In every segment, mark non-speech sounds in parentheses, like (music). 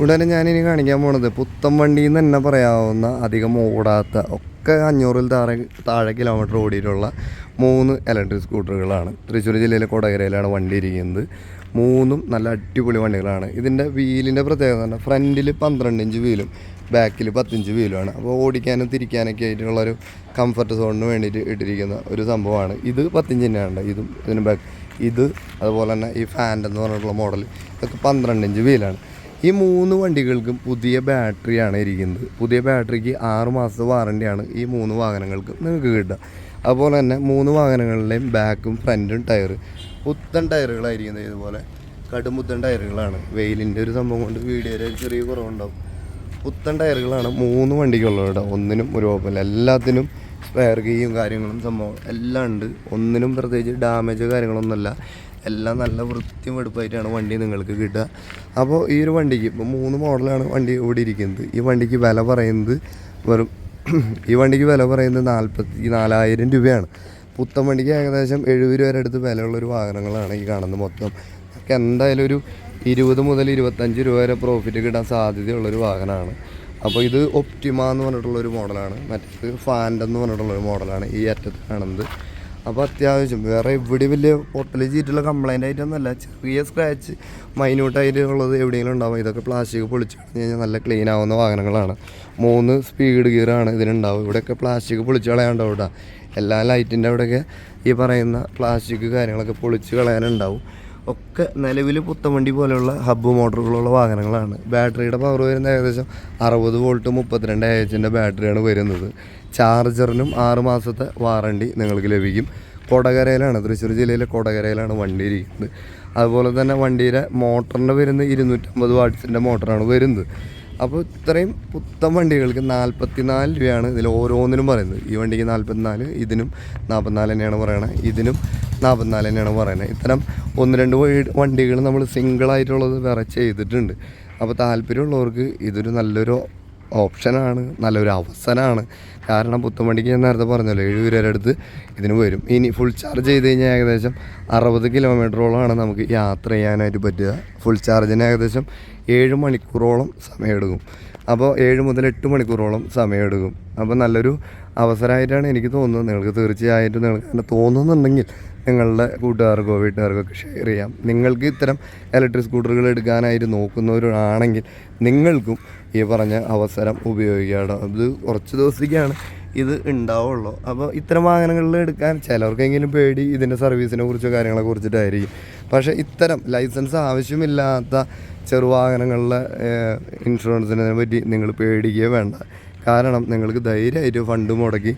ഉടനെ ഞാനിനി കാണിക്കാൻ പോണത് പുത്തൻ വണ്ടി എന്ന് തന്നെ പറയാവുന്ന അധികം ഓടാത്ത ഒക്കെ അഞ്ഞൂറിൽ താഴെ താഴെ കിലോമീറ്റർ ഓടിയിട്ടുള്ള മൂന്ന് ഇലക്ട്രിക് സ്കൂട്ടറുകളാണ് തൃശ്ശൂർ ജില്ലയിലെ കൊടകരയിലാണ് വണ്ടി ഇരിക്കുന്നത്. മൂന്നും നല്ല അടിപൊളി വണ്ടികളാണ്. ഇതിന്റെ വീലിന്റെ പ്രത്യേകത പറഞ്ഞാൽ ഫ്രണ്ടിൽ പന്ത്രണ്ട് ഇഞ്ച് വീലും ബാക്കിൽ പത്തിഞ്ച് വീലുമാണ് അപ്പോൾ ഓടിക്കാനും തിരിക്കാനൊക്കെ ആയിട്ടുള്ളൊരു കംഫർട്ട് സോണിന് വേണ്ടിയിട്ട് ഇട്ടിരിക്കുന്ന ഒരു സംഭവമാണ്. ഇത് പത്തിഞ്ച് തന്നെയാണ് ഇതും ഇതിന് ബാക്ക് ഇത് അതുപോലെ തന്നെ ഈ ഫാന്റെന്ന് പറഞ്ഞിട്ടുള്ള മോഡൽ ഇതൊക്കെ പന്ത്രണ്ട് ഇഞ്ച് വീലാണ് ഈ മൂന്ന് വണ്ടികൾക്കും പുതിയ ബാറ്ററിയാണ് ഇരിക്കുന്നത്. പുതിയ ബാറ്ററിക്ക് ആറ് മാസത്തെ വാറണ്ടിയാണ് ഈ മൂന്ന് വാഹനങ്ങൾക്ക് നിങ്ങൾക്ക് കിട്ടുക. അതുപോലെ തന്നെ മൂന്ന് വാഹനങ്ങളിലെയും ബാക്കും ഫ്രണ്ടും ടയർ പുത്തൻ ടയറുകളായിരിക്കുന്നത് ഇതുപോലെ. കടുമുത്തൻ ടയറുകളാണ്. വെയിലിന്റെ ഒരു സംഭവം കൊണ്ട് വീഡിയോയിൽ ചെറിയ കുറവുണ്ടാവും. പുത്തൻ ടയറുകളാണ് മൂന്ന് വണ്ടിക്കുള്ളത് കേട്ടോ. ഒന്നിനും ഒരു കുഴപ്പമില്ല. എല്ലാത്തിനും സ്പെയർ കീയും കാര്യങ്ങളും സംഭവം എല്ലാം ഉണ്ട്. ഒന്നിനും പ്രത്യേകിച്ച് ഡാമേജ് കാര്യങ്ങളൊന്നുമല്ല. എല്ലാം നല്ല വൃത്തിയും വെടുപ്പായിട്ടാണ് വണ്ടി നിങ്ങൾക്ക് കിട്ടുക. അപ്പോൾ ഈ ഒരു വണ്ടിക്ക് ഇപ്പോൾ മൂന്ന് മോഡലാണ് വണ്ടി ഓടിയിരിക്കുന്നത് ഈ വണ്ടിക്ക് വില പറയുന്നത് വെറും (clears throat) ഈ വണ്ടിക്ക് വില പറയുന്നത് നാൽപ്പത്തി നാലായിരം രൂപയാണ്. പുത്തൻ വണ്ടിക്ക് ഏകദേശം എഴുപത് രൂപ അടുത്ത് വിലയുള്ളൊരു വാഹനങ്ങളാണ് ഈ കാണുന്നത് മൊത്തം. ഒക്കെ എന്തായാലും ഒരു ഇരുപത് മുതൽ ഇരുപത്തഞ്ച് രൂപ വരെ പ്രോഫിറ്റ് കിട്ടാൻ സാധ്യതയുള്ളൊരു വാഹനമാണ്. അപ്പോൾ ഇത് ഒപ്റ്റിമ എന്ന് പറഞ്ഞിട്ടുള്ളൊരു മോഡലാണ്. മറ്റേത് ഫാൻഡ് എന്ന് പറഞ്ഞിട്ടുള്ളൊരു മോഡലാണ് ഈ അറ്റത്ത് കാണുന്നത്. അപ്പോൾ അത്യാവശ്യം വേറെ ഇവിടെ വലിയ പൊട്ടൽ ചീറ്റുള്ള കംപ്ലൈന്റ് ആയിട്ടൊന്നുമല്ല ചെറിയ സ്ക്രാച്ച് മൈന്യൂട്ടായിട്ടുള്ളത് എവിടെയെങ്കിലും ഉണ്ടാവും. ഇതൊക്കെ പ്ലാസ്റ്റിക് പൊളിച്ച് കഴിഞ്ഞാൽ നല്ല ക്ലീൻ ആവുന്ന വാഹനങ്ങളാണ്. മൂന്ന് സ്പീഡ് ഗിയറാണ് ഇതിനുണ്ടാവും ഇവിടെയൊക്കെ പ്ലാസ്റ്റിക് പൊളിച്ച് കളയാണ്ടാവും കേട്ടോ. എല്ലാ ലൈറ്റിന്റെ അവിടെയൊക്കെ ഈ പറയുന്ന പ്ലാസ്റ്റിക് കാര്യങ്ങളൊക്കെ പൊളിച്ച് കളയാനുണ്ടാവും. ഒക്കെ നിലവിൽ പുത്തൻവണ്ടി പോലെയുള്ള ഹബ്ബ് മോട്ടറുകളുള്ള വാഹനങ്ങളാണ്. ബാറ്ററിയുടെ പവർ വരുന്നത് ഏകദേശം അറുപത് വോൾട്ട് മുപ്പത്തിരണ്ട് എച്ചിന്റെ ബാറ്ററിയാണ് വരുന്നത്. ചാർജറിനും ആറ് മാസത്തെ വാറണ്ടി നിങ്ങൾക്ക് ലഭിക്കും. കൊടകരയിലാണ് തൃശ്ശൂർ ജില്ലയിലെ കൊടകരയിലാണ് വണ്ടി ഇരിക്കുന്നത്. അതുപോലെ തന്നെ വണ്ടിയുടെ മോട്ടറിന്റെ വരുന്നത് ഇരുന്നൂറ്റമ്പത് വാട്ട്സിന്റെ മോട്ടറാണ് വരുന്നത്. അപ്പോൾ ഇത്രയും പുത്തൻ വണ്ടികൾക്ക് നാൽപ്പത്തിനാല് രൂപയാണ് ഇതിൽ ഓരോന്നിനും പറയുന്നത്. ഈ വണ്ടിക്ക് നാൽപ്പത്തിനാല് ഇതിനും നാൽപ്പത്തിനാല് തന്നെയാണ് പറയണത് ഇതിനും നാൽപ്പത്തിനാല് തന്നെയാണ് പറയുന്നത് ഇത്തരം ഒന്ന് രണ്ട് വണ്ടികൾ നമ്മൾ സിംഗിളായിട്ടുള്ളത് വേറെ ചെയ്തിട്ടുണ്ട്. അപ്പോൾ താല്പര്യമുള്ളവർക്ക് ഇതൊരു നല്ലൊരു ഓപ്ഷനാണ് നല്ലൊരു അവസരമാണ്. കാരണം പുത്തുമണിക്ക് ഞാൻ നേരത്തെ പറഞ്ഞല്ലോ ഏഴ് പേരുടെ അടുത്ത് ഇതിന് വരും. ഇനി ഫുൾ ചാർജ് ചെയ്ത് കഴിഞ്ഞാൽ ഏകദേശം അറുപത് കിലോമീറ്ററോളമാണ് നമുക്ക് യാത്ര ചെയ്യാനായിട്ട് പറ്റുക. ഫുൾ ചാർജിന് ഏകദേശം ഏഴ് മണിക്കൂറോളം സമയമെടുക്കും. അപ്പോൾ ഏഴ് മുതൽ എട്ട് മണിക്കൂറോളം സമയമെടുക്കും. അപ്പോൾ നല്ലൊരു അവസരമായിട്ടാണ് എനിക്ക് തോന്നുന്നത്. നിങ്ങൾക്ക് തീർച്ചയായിട്ടും നിങ്ങൾക്ക് അങ്ങനെ തോന്നുന്നുണ്ടെങ്കിൽ നിങ്ങളുടെ കൂട്ടുകാർക്കോ വീട്ടുകാർക്കോ ഒക്കെ ഷെയർ ചെയ്യാം. നിങ്ങൾക്ക് ഇത്തരം ഇലക്ട്രിക് സ്കൂട്ടറുകൾ എടുക്കാനായിട്ട് നോക്കുന്നവരാണെങ്കിൽ നിങ്ങൾക്കും ഈ പറഞ്ഞ അവസരം ഉപയോഗിക്കാം അത് കുറച്ച് ദിവസത്തേക്കാണ് ഇത് ഉണ്ടാവുള്ളൂ. അപ്പോൾ ഇത്തരം വാഹനങ്ങളിൽ എടുക്കാൻ ചിലർക്കെങ്കിലും പേടി ഇതിന്റെ സർവീസിനെ കുറിച്ചോ കാര്യങ്ങളെ കുറിച്ചിട്ടായിരിക്കും. പക്ഷേ ഇത്തരം ലൈസൻസ് ആവശ്യമില്ലാത്ത ചെറുവാഹനങ്ങളിലെ ഇൻഷുറൻസിനെ പറ്റി നിങ്ങൾ പേടിക്കുകയോ വേണ്ട. കാരണം നിങ്ങൾക്ക് ധൈര്യമായിട്ട് ഫണ്ട് മുടക്കി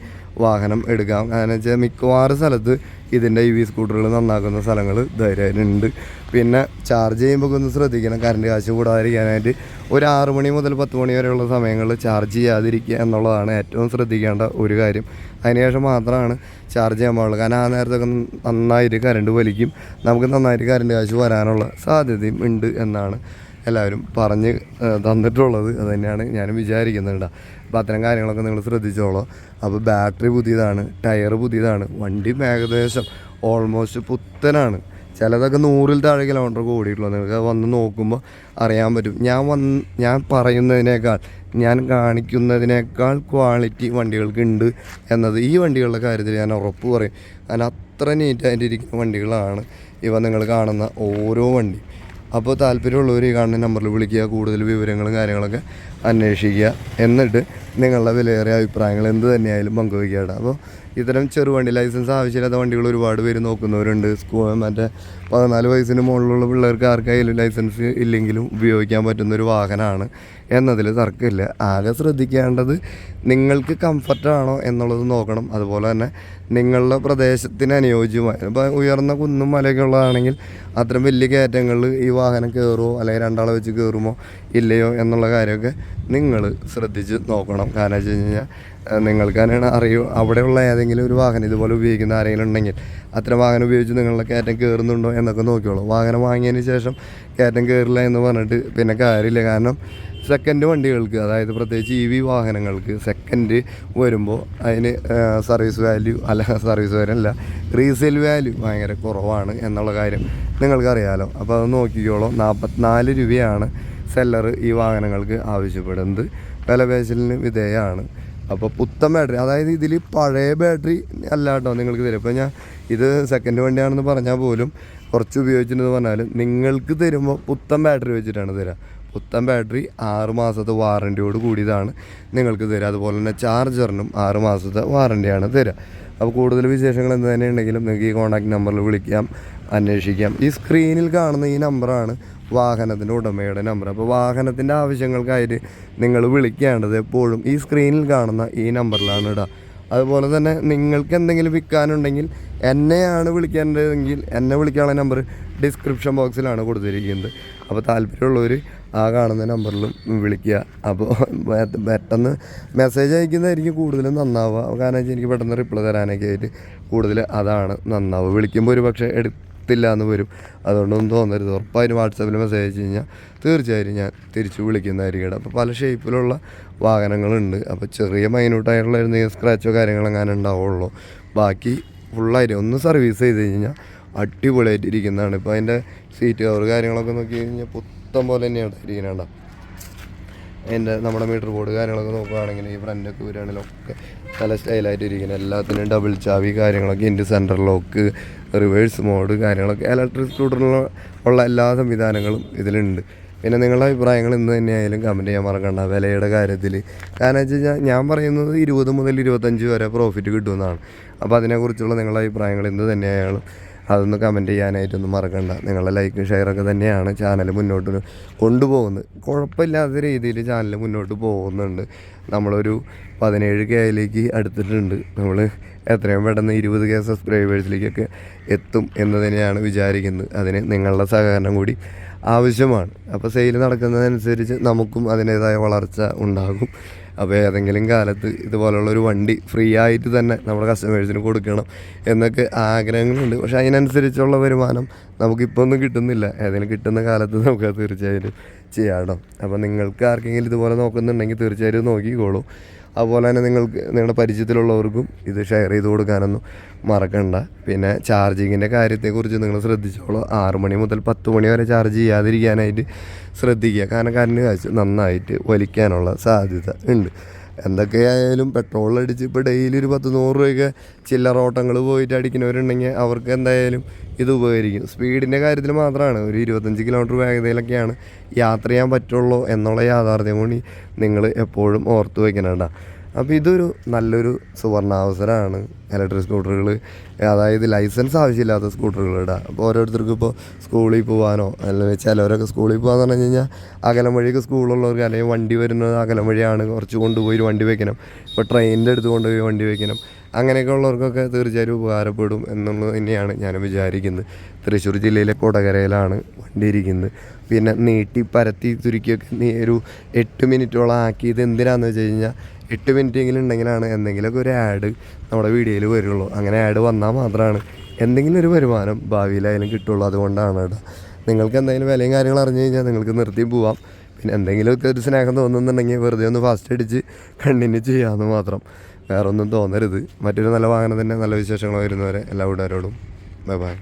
വാഹനം എടുക്കാം. കാരണം വെച്ചാൽ മിക്കവാറും സ്ഥലത്ത് ഇതിന്റെ ഇ വി സ്കൂട്ടറുകൾ നന്നാക്കുന്ന സ്ഥലങ്ങൾ ധൈര്യമായിട്ടുണ്ട്. പിന്നെ ചാർജ് ചെയ്യുമ്പോൾ ഒന്ന് ശ്രദ്ധിക്കണം. കറണ്ട് കാശ് കൂടാതിരിക്കാനായിട്ട് ഒരു ആറ് മണി മുതൽ പത്ത് മണി വരെയുള്ള സമയങ്ങളിൽ ചാർജ് ചെയ്യാതിരിക്കുക എന്നുള്ളതാണ് ഏറ്റവും ശ്രദ്ധിക്കേണ്ട ഒരു കാര്യം. അതിനുശേഷം മാത്രമാണ് ചാർജ് ചെയ്യാൻ പാടുള്ളൂ. കാരണം ആ നേരത്തൊക്കെ നന്നായിട്ട് കറണ്ട് വലിക്കും. നമുക്ക് നന്നായിട്ട് കറണ്ട് കാശ് വരാനുള്ള സാധ്യതയും ഉണ്ട് എന്നാണ് എല്ലാവരും പറഞ്ഞ് തന്നിട്ടുള്ളത്. അത് തന്നെയാണ് ഞാനും വിചാരിക്കുന്നുണ്ട്. അപ്പോൾ അത്തരം കാര്യങ്ങളൊക്കെ നിങ്ങൾ ശ്രദ്ധിച്ചോളൂ. അപ്പോൾ ബാറ്ററി പുതിയതാണ് ടയർ പുതിയതാണ് വണ്ടി ഏകദേശം ഓൾമോസ്റ്റ് പുത്തനാണ്. ചിലതൊക്കെ നൂറിൽ താഴെ കിലോമീറ്റർ ഓടിയിട്ടുള്ളൂ നിങ്ങൾക്ക് വന്ന് നോക്കുമ്പോൾ അറിയാൻ പറ്റും. ഞാൻ വന്ന് ഞാൻ പറയുന്നതിനേക്കാൾ ഞാൻ കാണിക്കുന്നതിനേക്കാൾ ക്വാളിറ്റി വണ്ടികൾക്ക് ഉണ്ട് എന്നത് ഈ വണ്ടികളുടെ കാര്യത്തിൽ ഞാൻ ഉറപ്പ് പറയും. കാരണം അത്ര നീറ്റായിട്ട് ഇരിക്കുന്ന വണ്ടികളാണ് ഇവ നിങ്ങൾ കാണുന്ന ഓരോ വണ്ടി. അപ്പോൾ താല്പര്യമുള്ളവർ ഈ കാണുന്ന നമ്പറിൽ വിളിക്കുക കൂടുതൽ വിവരങ്ങളും കാര്യങ്ങളൊക്കെ അന്വേഷിക്കുക. എന്നിട്ട് നിങ്ങളുടെ വിലയേറിയ അഭിപ്രായങ്ങൾ എന്ത് തന്നെയായാലും പങ്കുവയ്ക്കുക അപ്പോൾ ഇത്തരം ചെറുവണ്ടി ലൈസൻസ് ആവശ്യമില്ലാത്ത വണ്ടികൾ ഒരുപാട് പേര് നോക്കുന്നവരുണ്ട്. സ്കൂൾ മറ്റേ പതിനാല് വയസ്സിന് മുകളിലുള്ള പിള്ളേർക്ക് ആർക്കായാലും ലൈസൻസ് ഇല്ലെങ്കിലും ഉപയോഗിക്കാൻ പറ്റുന്ന ഒരു വാഹനമാണ്. എന്നതിൽ തർക്കമില്ല. ആകെ ശ്രദ്ധിക്കേണ്ടത് നിങ്ങൾക്ക് കംഫർട്ടാണോ എന്നുള്ളത് നോക്കണം. അതുപോലെ തന്നെ നിങ്ങളുടെ പ്രദേശത്തിന് അനുയോജ്യമായ. ഇപ്പോൾ ഉയർന്ന കുന്നും മലയൊക്കെ ഉള്ളതാണെങ്കിൽ അത്തരം വലിയ കയറ്റങ്ങളിൽ ഈ വാഹനം കയറുമോ അല്ലെങ്കിൽ രണ്ടാളെ വെച്ച് കയറുമോ ഇല്ലയോ എന്നുള്ള കാര്യമൊക്കെ നിങ്ങൾ ശ്രദ്ധിച്ച് നോക്കണം. കാരണം വെച്ച് കഴിഞ്ഞാൽ നിങ്ങൾക്ക് തന്നെയാണ് അറിയൂ അവിടെയുള്ള ഏതെങ്കിലും ഒരു വാഹനം ഇതുപോലെ ഉപയോഗിക്കുന്ന ആരെങ്കിലും ഉണ്ടെങ്കിൽ അത്തരം വാഹനം ഉപയോഗിച്ച് നിങ്ങളുടെ കയറ്റം കയറുന്നുണ്ടോ എന്നൊക്കെ നോക്കിയോളൂ വാഹനം വാങ്ങിയതിന് ശേഷം കയറ്റം കയറില്ല എന്ന് പറഞ്ഞിട്ട് പിന്നെ കാര്യമില്ല. കാരണം സെക്കൻഡ് വണ്ടികൾക്ക് അതായത് പ്രത്യേകിച്ച് ഇ വി വാഹനങ്ങൾക്ക് സെക്കൻഡ് വരുമ്പോൾ അതിന് സർവീസ് വാല്യൂ അല്ല സർവീസ് വരല്ല റീസെയിൽ വാല്യൂ ഭയങ്കര കുറവാണ് എന്നുള്ള കാര്യം നിങ്ങൾക്കറിയാലോ. അപ്പോൾ അത് നോക്കിക്കോളൂ. നാൽപ്പത്തിനാല് രൂപയാണ് സെല്ലർ ഈ വാഹനങ്ങൾക്ക് ആവശ്യപ്പെടുന്നത്. വിലപേശലിന് വിധേയമാണ്. അപ്പോൾ പുത്തൻ ബാറ്ററി അതായത് ഇതിൽ പഴയ ബാറ്ററി അല്ല കേട്ടോ നിങ്ങൾക്ക് തരും ഇപ്പോൾ ഞാൻ ഇത് സെക്കൻഡ് വണ്ടിയാണെന്ന് പറഞ്ഞാൽ പോലും കുറച്ച് ഉപയോഗിച്ചിട്ടുണ്ടെന്ന് പറഞ്ഞാലും നിങ്ങൾക്ക് തരുമ്പോൾ പുത്തൻ ബാറ്ററി വെച്ചിട്ടാണ് തരിക. പുത്തൻ ബാറ്ററി ആറ് മാസത്തെ വാറന്റിയോട് കൂടിയതാണ് നിങ്ങൾക്ക് തരിക. അതുപോലെ തന്നെ ചാർജറിനും ആറ് മാസത്തെ വാറന്റിയാണ് തരിക. അപ്പോൾ കൂടുതൽ വിശേഷങ്ങൾ എന്ത് തന്നെ ഉണ്ടെങ്കിലും നിങ്ങൾക്ക് ഈ കോൺടാക്ട് നമ്പറിൽ വിളിക്കാം അന്വേഷിക്കാം. ഈ സ്ക്രീനിൽ കാണുന്ന ഈ നമ്പറാണ് വാഹനത്തിന്റെ ഉടമയുടെ നമ്പർ അപ്പോൾ വാഹനത്തിന്റെ ആവശ്യങ്ങൾക്കായിട്ട് നിങ്ങൾ വിളിക്കേണ്ടത് എപ്പോഴും ഈ സ്ക്രീനിൽ കാണുന്ന ഈ നമ്പറിലാണ് ഇടുക അതുപോലെ തന്നെ നിങ്ങൾക്ക് എന്തെങ്കിലും വിൽക്കാനുണ്ടെങ്കിൽ എന്നെയാണ് വിളിക്കേണ്ടതെങ്കിൽ എന്നെ വിളിക്കാനുള്ള നമ്പർ ഡിസ്ക്രിപ്ഷൻ ബോക്സിലാണ് കൊടുത്തിരിക്കുന്നത്. അപ്പോൾ താല്പര്യമുള്ളവർ ആ കാണുന്ന നമ്പറിലും വിളിക്കുക. അപ്പോൾ പെട്ടെന്ന് മെസ്സേജ് അയക്കുന്നതായിരിക്കും കൂടുതലും നന്നാവുക. കാരണം വെച്ചാൽ എനിക്ക് പെട്ടെന്ന് റിപ്ലൈ തരാനൊക്കെ ആയിട്ട് കൂടുതൽ അതാണ് നന്നാവുക. വിളിക്കുമ്പോൾ ഒരു പക്ഷേ എടുത്തില്ല എന്ന് വരും. അതുകൊണ്ടൊന്നും തോന്നരുത്. ഉറപ്പായും വാട്സാപ്പിൽ മെസ്സേജ് അയച്ചു കഴിഞ്ഞാൽ തീർച്ചയായും ഞാൻ തിരിച്ച് വിളിക്കുന്നതായിരിക്കും അപ്പോൾ പല ഷേപ്പിലുള്ള വാഹനങ്ങളുണ്ട്. അപ്പോൾ ചെറിയ മൈന്യൂട്ടായിട്ടുള്ള എന്തെങ്കിലും സ്ക്രാച്ചോ കാര്യങ്ങളോ അങ്ങനെ ഉണ്ടാവുള്ളൂ. ബാക്കി ഫുള്ളായിട്ട് ഒന്ന് സർവീസ് ചെയ്ത് കഴിഞ്ഞാൽ അടിപൊളിയായിട്ടിരിക്കുന്നതാണ്. ഇപ്പോൾ അതിന്റെ സീറ്റ് കവർ കാര്യങ്ങളൊക്കെ നോക്കി കഴിഞ്ഞാൽ പുത്തം പോലെ തന്നെയാണ് ഇരിക്കുന്നുണ്ട് എന്റെ നമ്മുടെ മീറ്റർ ബോർഡ് കാര്യങ്ങളൊക്കെ നോക്കുകയാണെങ്കിൽ ഈ ഫ്രണ്ടൊക്കെ വരികയാണെങ്കിലൊക്കെ നല്ല സ്റ്റൈലായിട്ട് ഇരിക്കുന്നത് എല്ലാത്തിനും ഡബിൾ ചാവി കാര്യങ്ങളൊക്കെ ഇൻഡ് സെന്റർ ലോക്ക് റിവേഴ്സ് മോഡ് കാര്യങ്ങളൊക്കെ ഇലക്ട്രിക് സ്കൂട്ടറിലുള്ള ഉള്ള എല്ലാ സംവിധാനങ്ങളും ഇതിലുണ്ട്. പിന്നെ നിങ്ങളുടെ അഭിപ്രായങ്ങൾ ഇന്ന് തന്നെയായാലും കമന്റ് ചെയ്യാൻ മറക്കണ്ട. വിലയുടെ കാര്യത്തിൽ കാരണം വെച്ച് കഴിഞ്ഞാൽ ഞാൻ പറയുന്നത് ഇരുപത് മുതൽ ഇരുപത്തഞ്ച് വരെ പ്രോഫിറ്റ് കിട്ടുമെന്നാണ്. അപ്പോൾ അതിനെക്കുറിച്ചുള്ള നിങ്ങളുടെ അഭിപ്രായങ്ങൾ ഇന്ന് തന്നെയായാലും അതൊന്ന് കമന്റ് ചെയ്യാനായിട്ടൊന്നും മറക്കണ്ട. നിങ്ങളുടെ ലൈക്ക് ഷെയറൊക്കെ തന്നെയാണ് ചാനൽ മുന്നോട്ട് കൊണ്ടുപോകുന്നത്. കുഴപ്പമില്ലാത്ത രീതിയിൽ ചാനൽ മുന്നോട്ട് പോകുന്നുണ്ട്. നമ്മളൊരു പതിനേഴ് കെയിലേക്ക് അടുത്തിട്ടുണ്ട്. നമ്മൾ എത്രയും പെട്ടെന്ന് ഇരുപത് കെ സബ്സ്ക്രൈബേഴ്സിലേക്കൊക്കെ എത്തും എന്ന് തന്നെയാണ് വിചാരിക്കുന്നത്. അതിന് നിങ്ങളുടെ സഹകരണം കൂടി ആവശ്യമാണ്. അപ്പോൾ സെയിൽ നടക്കുന്നതനുസരിച്ച് നമുക്കും അതിന്റേതായ വളർച്ച ഉണ്ടാകും. അപ്പോൾ ഏതെങ്കിലും കാലത്ത് ഇതുപോലുള്ള ഒരു വണ്ടി ഫ്രീ ആയിട്ട് തന്നെ നമ്മുടെ കസ്റ്റമേഴ്സിന് കൊടുക്കണം എന്നൊക്കെ ആഗ്രഹങ്ങളുണ്ട്. പക്ഷേ അതിനനുസരിച്ചുള്ള വരുമാനം നമുക്കിപ്പോൾ ഒന്നും കിട്ടുന്നില്ല. ഏതെങ്കിലും കിട്ടുന്ന കാലത്ത് നമുക്ക് തീർച്ചയായിട്ടും ചെയ്യാം അപ്പോൾ നിങ്ങൾക്ക് ആർക്കെങ്കിലും ഇതുപോലെ നോക്കുന്നുണ്ടെങ്കിൽ തീർച്ചയായിട്ടും നോക്കിക്കോളൂ. അതുപോലെ തന്നെ നിങ്ങൾക്ക് നിങ്ങളുടെ പരിചയത്തിലുള്ളവർക്കും ഇത് ഷെയർ ചെയ്ത് കൊടുക്കാനൊന്നും മറക്കണ്ട. പിന്നെ ചാർജിങ്ങിന്റെ കാര്യത്തെക്കുറിച്ച് നിങ്ങൾ ശ്രദ്ധിച്ചോളൂ. ആറ് മണി മുതൽ പത്ത് മണി വരെ ചാർജ് ചെയ്യാതിരിക്കാനായിട്ട് ശ്രദ്ധിക്കുക. കാരണം കറണ്ട് കാശ് നന്നായിട്ട് വലിക്കാനുള്ള സാധ്യത ഉണ്ട്. എന്തൊക്കെയായാലും പെട്രോൾ അടിച്ച് ഇപ്പോൾ ഡെയിലി ഒരു പത്ത് നൂറ് രൂപയൊക്കെ ചില്ലറ ഓട്ടങ്ങൾ പോയിട്ട് അടിക്കുന്നവരുണ്ടെങ്കിൽ അവർക്ക് എന്തായാലും ഇത് ഉപകരിക്കും. സ്പീഡിന്റെ കാര്യത്തിൽ മാത്രമാണ് ഒരു ഇരുപത്തഞ്ച് കിലോമീറ്റർ വേഗതയിലൊക്കെയാണ് യാത്ര ചെയ്യാൻ പറ്റുള്ളൂ എന്നുള്ള യാഥാർത്ഥ്യം കൂടി നിങ്ങൾ എപ്പോഴും ഓർത്ത് വയ്ക്കണേണ്ട അപ്പോൾ ഇതൊരു നല്ലൊരു സുവർണാവസരമാണ് ഇലക്ട്രിക് സ്കൂട്ടറുകൾ അതായത് ലൈസൻസ് ആവശ്യമില്ലാത്ത സ്കൂട്ടറുകൾ അപ്പോൾ ഓരോരുത്തർക്കും ഇപ്പോൾ സ്കൂളിൽ പോകാനോ അല്ലെങ്കിൽ ചിലവരൊക്കെ സ്കൂളിൽ പോകാന്ന് പറഞ്ഞു കഴിഞ്ഞാൽ അകലം വഴിയൊക്കെ സ്കൂളുള്ളവർക്ക് അല്ലെങ്കിൽ വണ്ടി വരുന്നത് അകലം വഴിയാണ് കുറച്ച് കൊണ്ടുപോയി ഒരു വണ്ടി വയ്ക്കണം ഇപ്പോൾ ട്രെയിനിന്റെ അടുത്ത് കൊണ്ടുപോയി വണ്ടി വെക്കണം. അങ്ങനെയൊക്കെ ഉള്ളവർക്കൊക്കെ തീർച്ചയായും ഉപകാരപ്പെടും എന്നുള്ളത് തന്നെയാണ് ഞാൻ വിചാരിക്കുന്നത്. തൃശ്ശൂർ ജില്ലയിലെ കൊടകരയിലാണ് വണ്ടി ഇരിക്കുന്നത് പിന്നെ നീട്ടി പരത്തി ചുരുക്കിയൊക്കെ ഒരു എട്ട് മിനിറ്റോളം ആക്കിയത് എന്തിനാണെന്ന് വെച്ച് കഴിഞ്ഞാൽ എട്ട് മിനിറ്റ് എങ്കിലും ഉണ്ടെങ്കിലാണ് എന്തെങ്കിലുമൊക്കെ ഒരു ആഡ് നമ്മുടെ വീഡിയോയിൽ വരുള്ളൂ. അങ്ങനെ ആഡ് വന്നാൽ മാത്രമാണ് എന്തെങ്കിലും ഒരു വരുമാനം ഭാവിയിലായാലും കിട്ടുള്ളൂ. അതുകൊണ്ടാണ് കേട്ടോ. നിങ്ങൾക്ക് എന്തെങ്കിലും വിലയും കാര്യങ്ങളും അറിഞ്ഞു കഴിഞ്ഞാൽ നിങ്ങൾക്ക് നിർത്തി പോവാം. പിന്നെ എന്തെങ്കിലുമൊക്കെ ഒരു സ്നേഹം തോന്നുന്നുണ്ടെങ്കിൽ വെറുതെ ഒന്ന് ഫാസ്റ്റ് അടിച്ച് കണ്ടിന്യൂ ചെയ്യാമെന്ന് മാത്രം. വേറെ ഒന്നും തോന്നരുത്. മറ്റൊരു നല്ല വാഹനം തന്നെ നല്ല വിശേഷങ്ങൾ വരുന്നവരെ എല്ലാ കൂട്ടുകാരോടും. Bye bye